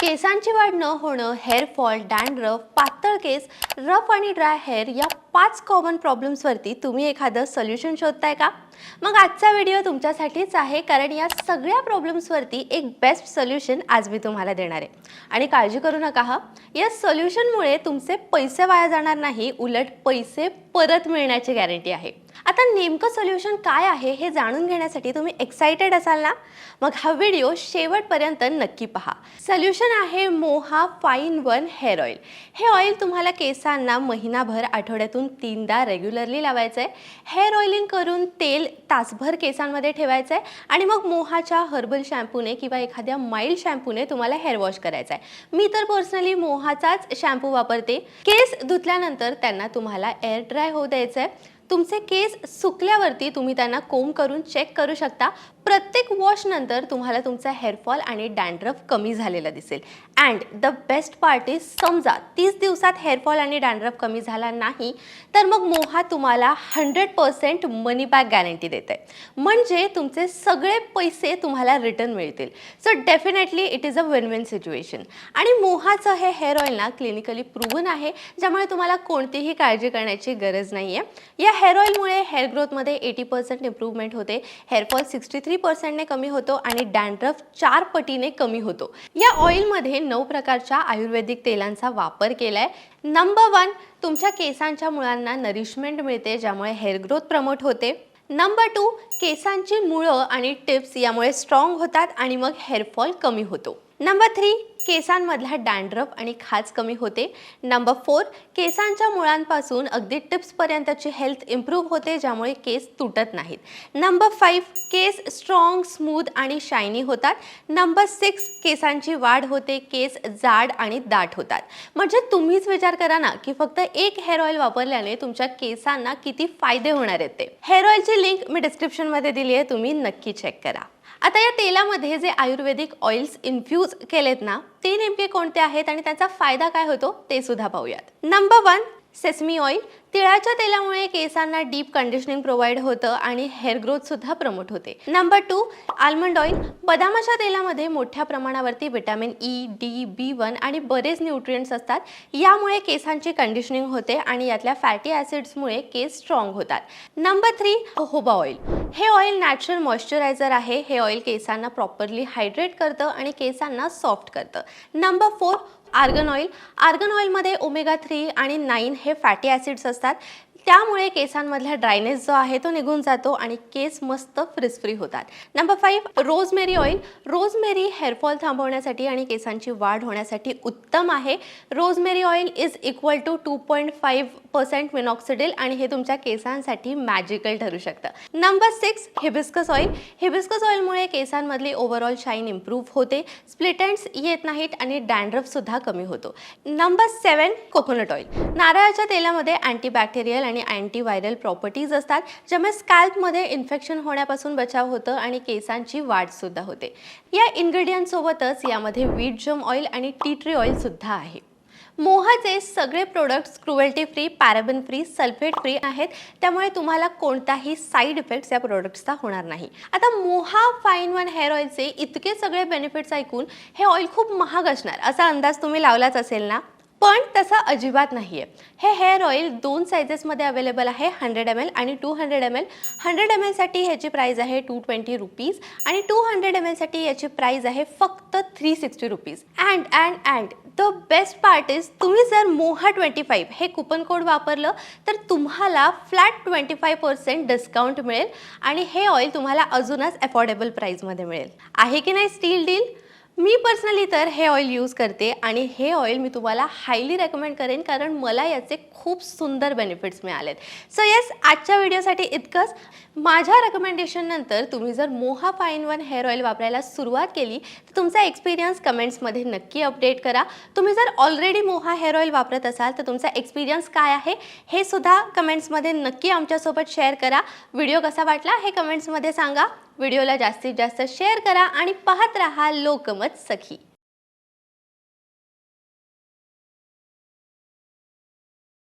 केसांची वाढ न होणं हेअर फॉल डॅन्ड्रफ पातळ केस रफ आणि ड्राय हेअर या पाच कॉमन प्रॉब्लेम्सवरती तुम्ही एखादं सोल्युशन शोधताय का? मग आजचा व्हिडिओ तुमच्यासाठीच आहे कारण या सगळ्या प्रॉब्लेम्सवरती एक बेस्ट सोल्युशन आज मी तुम्हाला देणार आहे. आणि काळजी करू नका हा. या सोल्युशनमुळे तुमचे पैसे वाया जाणार नाही उलट पैसे परत मिळण्याची गॅरंटी आहे. आता नेमकं सोल्युशन काय आहे हे जाणून घेण्यासाठी तुम्ही एक्सायटेड असाल ना? मग हा व्हिडिओ शेवटपर्यंत नक्की पहा. सोल्युशन आहे Moha fine one hair oil हे ऑइल तुम्हाला केसांना महिनाभर आठवड्यातून तीनदा रेग्युलरली लावायचं आहे हेअर ऑइलिंग करून तेल तासभर केसांमध्ये ठेवायचं आहे आणि मग मोहाच्या हर्बल शॅम्पूने किंवा एखाद्या माइल्ड शॅम्पूने तुम्हाला हेअर वॉश करायचा आहे मी तर पर्सनली मोहाचाच शॅम्पू वापरते. केस धुतल्यानंतर त्यांना तुम्हाला एअर ड्राय होऊ द्यायचं आहे तुमचे केस सुकल्यावरती तुम्ही त्यांना कोंब करून चेक करू शकता. प्रत्येक वॉशनंतर तुम्हाला तुमचा हेअरफॉल आणि डँड्रफ कमी झालेला दिसेल. And the best part is समजा तीस दिवसात हेअरफॉल आणि डँड्रफ कमी झाला नाही तर मग मोहा तुम्हाला hundred percent money back guarantee देते म्हणजे तुमचे सगळे पैसे तुम्हाला रिटर्न मिळतील. So definitely it is a win win situation आणि मोहाचं हे हेअर ऑइल ना क्लिनिकली प्रूव्हन आहे ज्यामुळे तुम्हाला कोणतीही काळजी करण्याची गरज नाही आहे या हेअर ऑइलमुळे हेअर ग्रोथमध्ये एटी पर्सेंट इम्प्रूव्हमेंट होते. हेअरफॉल सिक्स्टी थ्री पर्सेंटने कमी होतो आणि डॅन्ड्रफ चार पटीने कमी होतो. या ऑइलमध्ये नऊ प्रकारच्या आयुर्वेदिक तेलांचा वापर केला आहे नंबर वन तुमच्या केसांच्या मुळांना नरिशमेंट मिळते ज्यामुळे हेअर ग्रोथ प्रमोट होते. नंबर टू केसांची मुळं आणि टिप्स यामुळे स्ट्रॉंग होतात आणि मग हेअरफॉल कमी होतो. नंबर थ्री केसांमधला डँड्रफ आणि खाज कमी होते. नंबर फोर केसांच्या मुळांपासून अगदी टिप्सपर्यंतची हेल्थ इम्प्रूव्ह होते ज्यामुळे केस तुटत नाहीत. नंबर फाईव्ह केस स्ट्रॉंग स्मूथ आणि शायनी होतात. नंबर सिक्स केसांची वाढ होते केस जाड आणि दाट होतात. म्हणजे तुम्हीच विचार करा ना की फक्त एक हेअर ऑइल वापरल्याने तुमच्या केसांना किती फायदे होणार आहेत ते. हेअर ऑइलची लिंक मी डिस्क्रिप्शनमध्ये दिली आहे तुम्ही नक्की चेक करा. आता या तेलामध्ये जे आयुर्वेदिक ऑइल्स इन्फ्यूज केलेत ना ते नेमके कोणते आहेत आणि त्याचा फायदा काय होतो ते सुद्धा पाहूयात. नंबर वन सेसमी ऑइल तिळाच्या तेलामुळे केसांना डीप कंडिशनिंग प्रोव्हाइड होतं आणि हेअर ग्रोथ सुद्धा प्रमोट होते. नंबर टू आल्मंड ऑइल बदामाच्या तेलामध्ये मोठ्या प्रमाणावरती vitamin E D B one आणि बरेच न्यूट्रियंट्स असतात. यामुळे केसांची कंडिशनिंग होते आणि यातल्या फॅटी ॲसिड्समुळे केस स्ट्रॉंग होतात. नंबर थ्री होबा ऑइल हे ऑइल नॅचरल मॉइश्चरायझर आहे. हे ऑइल केसांना प्रॉपरली हायड्रेट करतं आणि केसांना सॉफ्ट करतं. Number four argan oil argan ऑइलमध्ये omega three आणि नाईन हे फॅटी ॲसिड्स असतात. त्यामुळे केसांमधला ड्रायनेस जो आहे तो निघून जातो आणि केस मस्त फ्रिज फ्री होतात. Number five rosemary oil rosemary hair fall थांबवण्यासाठी आणि केसांची वाढ होण्यासाठी उत्तम आहे. Rosemary oil is equal to two point five percent minoxidil आणि हे तुमच्या केसांसाठी मॅजिकल ठरू शकतं. Number six hibiscus oil hibiscus ऑइलमुळे केसांमधली ओव्हरऑल शाईन इम्प्रूव्ह होते. स्प्लिटंट्स येत नाहीत आणि डॅन्ड्रफसुद्धा कमी होतो. नंबर सेवन कोकोनट ऑइल नारळाच्या तेलामध्ये अँटीबॅक्टेरियल आणि अँटीव्हायरल प्रॉपर्टीज असतात ज्यामुळे स्कॅल्पमध्ये इन्फेक्शन होण्यापासून बचाव होतं आणि केसांची वाढसुद्धा होते. या इन्ग्रेडियंटसोबतच यामध्ये वीट जम ऑइल आणि टी ट्री ऑइलसुद्धा आहे. मोहाचे सगळे products cruelty free paraben free sulphate free आहेत. त्यामुळे तुम्हाला कोणताही साईड इफेक्ट्स या प्रोडक्ट्सचा होणार नाही. आता मोहा फाईन वन हेअर ऑइलचे इतके सगळे बेनिफिट्स ऐकून हे ऑइल खूप महाग असणार असा अंदाज तुम्ही लावलाच असेल ना? पण तसं अजिबात नाही आहे हे हेअर ऑइल दोन सायझेसमध्ये अवेलेबल आहे हंड्रेड एम एल आणि two hundred M L hundred M एलसाठी ह्याची प्राईज आहे टू ट्वेंटी रुपीज आणि टू हंड्रेड एम एलसाठी याची प्राईज आहे फक्त three sixty rupees and and and the best part is तुम्ही जर मोहा ट्वेंटी फाईव्ह हे कुपन कोड वापरलं तर तुम्हाला flat twenty five percent discount मिळेल आणि हे ऑइल तुम्हाला अजूनच अफोर्डेबल प्राईजमध्ये मिळेल. आहे की नाही स्टील डील मी पर्सनली तर हे ऑइल यूज करते आणि हे ऑइल मी तुम्हाला हायली रेकमेंड करेन कारण मला याचे खूप सुंदर बेनिफिट्स मिळालेत. सो येस आजच्या व्हिडिओसाठी इतकंच. माझ्या रेकमेंडेशननंतर तुम्ही जर मोहा फाईन वन हेअर ऑइल वापरायला सुरुवात केली तर तुमचा एक्सपिरियन्स कमेंट्समध्ये नक्की अपडेट करा. तुम्ही जर ऑलरेडी मोहा हेअर ऑइल वापरत असाल तर तुमचा एक्सपिरियन्स काय आहे हे सुद्धा कमेंट्समध्ये नक्की आमच्यासोबत शेअर करा. व्हिडिओ कसा वाटला हे कमेंट्समध्ये सांगा. व्हिडिओला जास्तीत जास्त शेअर करा आणि पाहत रहा लोकमत सखी.